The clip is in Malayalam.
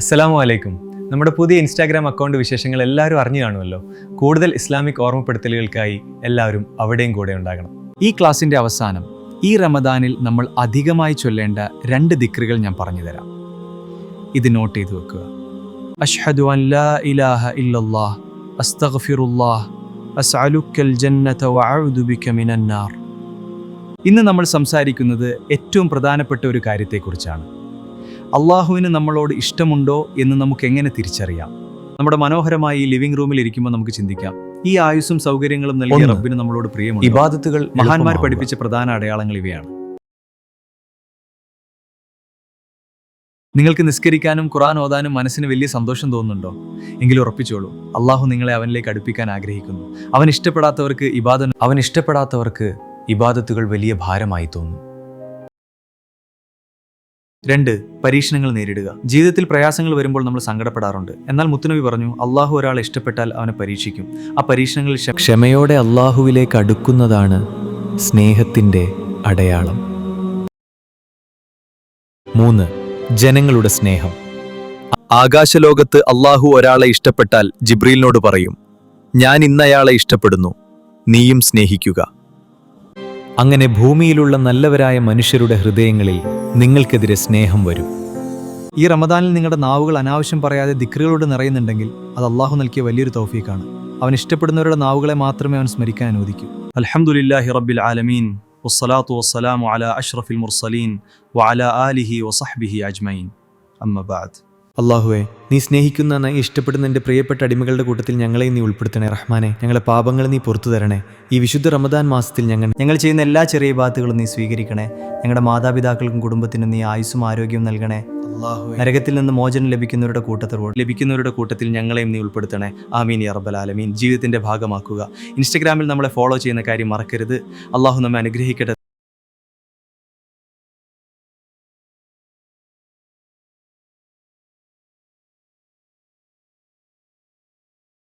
അസ്സലാമു അലൈക്കും. നമ്മുടെ പുതിയ ഇൻസ്റ്റാഗ്രാം അക്കൗണ്ട് വിശേഷങ്ങൾ എല്ലാവരും അറിഞ്ഞു കാണുമല്ലോ. കൂടുതൽ ഇസ്ലാമിക് ഓർമ്മപ്പെടുത്തലുകൾക്കായി എല്ലാവരും അവിടെയും കൂടെ ഉണ്ടാകണം. ഈ ക്ലാസിന്റെ അവസാനം ഈ റമദാനിൽ നമ്മൾ അധികമായി ചൊല്ലേണ്ട രണ്ട് ദിക്റുകൾ ഞാൻ പറഞ്ഞു തരാം. ഇത് നോട്ട് ചെയ്തു വെക്കുക. അഷ്ഹദു ഇലാഹ ഇല്ലല്ലാഹ് അസ്തഗ്ഫിറുല്ലാഹ് അസ്അലുക്കൽ ജന്നത ബിക മിനന്നാർ ഇന്ന് നമ്മൾ സംസാരിക്കുന്നത് ഏറ്റവും പ്രധാനപ്പെട്ട ഒരു കാര്യത്തെക്കുറിച്ചാണ്. അള്ളാഹുവിന് നമ്മളോട് ഇഷ്ടമുണ്ടോ എന്ന് നമുക്ക് എങ്ങനെ തിരിച്ചറിയാം? നമ്മുടെ മനോഹരമായ ഈ ലിവിംഗ് റൂമിൽ ഇരിക്കുമ്പോൾ നമുക്ക് ചിന്തിക്കാം. ഈ ആയുസ്സും സൗകര്യങ്ങളും നൽകിയ. റബ്ബിന് നമ്മളോട് പ്രിയമുണ്ട്? ഇബാദത്തുകൾ മഹാന്മാർ പഠിപ്പിച്ച പ്രധാന അടയാളങ്ങൾ ഇവയാണ്. നിങ്ങൾക്ക് നിസ്കരിക്കാനും ഖുറാൻ ഓതാനും മനസ്സിന് വലിയ സന്തോഷം തോന്നുന്നുണ്ടോ? എങ്കിലും ഉറപ്പിച്ചോളൂ അള്ളാഹു നിങ്ങളെ അവനിലേക്ക് അടുപ്പിക്കാൻ ആഗ്രഹിക്കുന്നു. അവൻ ഇഷ്ടപ്പെടാത്തവർക്ക് ഇബാദ അവൻ ഇഷ്ടപ്പെടാത്തവർക്ക് ഇബാദത്തുകൾ വലിയ ഭാരമായി തോന്നും. രണ്ട് പരീക്ഷണങ്ങൾ നേരിടുക. ജീവിതത്തിൽ പ്രയാസങ്ങൾ വരുമ്പോൾ നമ്മൾ സങ്കടപ്പെടാറുണ്ട്. എന്നാൽ മുത്തുനബി പറഞ്ഞു അള്ളാഹു ഒരാളെ ഇഷ്ടപ്പെട്ടാൽ അവനെ പരീക്ഷിക്കും. ആ പരീക്ഷണങ്ങളിൽ ക്ഷമയോടെ അള്ളാഹുവിലേക്ക് അടുക്കുന്നതാണ് സ്നേഹത്തിന്റെ അടയാളം. മൂന്ന് ജനങ്ങളുടെ സ്നേഹം. ആകാശലോകത്ത് അള്ളാഹു ഒരാളെ ഇഷ്ടപ്പെട്ടാൽ ജിബ്രീലിനോട് പറയും ഞാൻ ഇന്നയാളെ ഇഷ്ടപ്പെടുന്നു. നീയും സ്നേഹിക്കുക. അങ്ങനെ ഭൂമിയിലുള്ള നല്ലവരായ മനുഷ്യരുടെ ഹൃദയങ്ങളിൽ നിങ്ങൾക്കെതിരെ സ്നേഹം വരും. ഈ റമദാനിൽ നിങ്ങളുടെ നാവുകൾ അനാവശ്യം പറയാതെ ദിക്റുകളോട് നിറയുന്നുണ്ടെങ്കിൽ അത് അള്ളാഹു നൽകിയ വലിയൊരു തൗഫീക്കാണ് അവൻ ഇഷ്ടപ്പെടുന്നവരുടെ നാവുകളെ മാത്രമേ അവൻ സ്മരിക്കാൻ അനുവദിക്കൂ. അൽഹംദുലില്ലാഹി റബ്ബിൽ ആലമീൻ. വസ്സലാത്തു വസ്സലാമു അല അഷ്റഫിൽ മുർസലീൻ വഅല ആലിഹി വസഹ്ബിഹി അജ്മൈൻ അമ്മ ബഅദ് അള്ളാഹുവെ നീ സ്നേഹിക്കുന്ന നീ ഇഷ്ടപ്പെടുന്ന എന്റെ പ്രിയപ്പെട്ട അടിമകളുടെ കൂട്ടത്തിൽ ഞങ്ങളെ നീ ഉൾപ്പെടുത്തണേ റഹ്മാനെ. ഞങ്ങളെ പാപങ്ങൾ നീ പുറത്തു തരണേ. ഈ വിശുദ്ധ റമദാൻ മാസത്തിൽ ഞങ്ങൾ ഞങ്ങൾ ചെയ്യുന്ന എല്ലാ ചെറിയ ബാത്തുകളും നീ സ്വീകരിക്കണേ. ഞങ്ങളുടെ മാതാപിതാക്കൾക്കും കുടുംബത്തിനും നീ ആയുസ്സും ആരോഗ്യവും നൽകണേ. നരകത്തിൽ നിന്ന് മോചനം ലഭിക്കുന്നവരുടെ കൂട്ടത്തിൽ ലഭിക്കുന്നവരുടെ കൂട്ടത്തിൽ ഞങ്ങളെയും നീ ഉൾപ്പെടുത്തണേ. ആമീൻ അറബൽ ആലമീൻ. ജീവിതത്തിന്റെ ഭാഗമാക്കുക. ഇൻസ്റ്റഗ്രാമിൽ നമ്മളെ ഫോളോ ചെയ്യുന്ന കാര്യം മറക്കരുത്. അള്ളാഹു നമ്മെ അനുഗ്രഹിക്കട്ടെ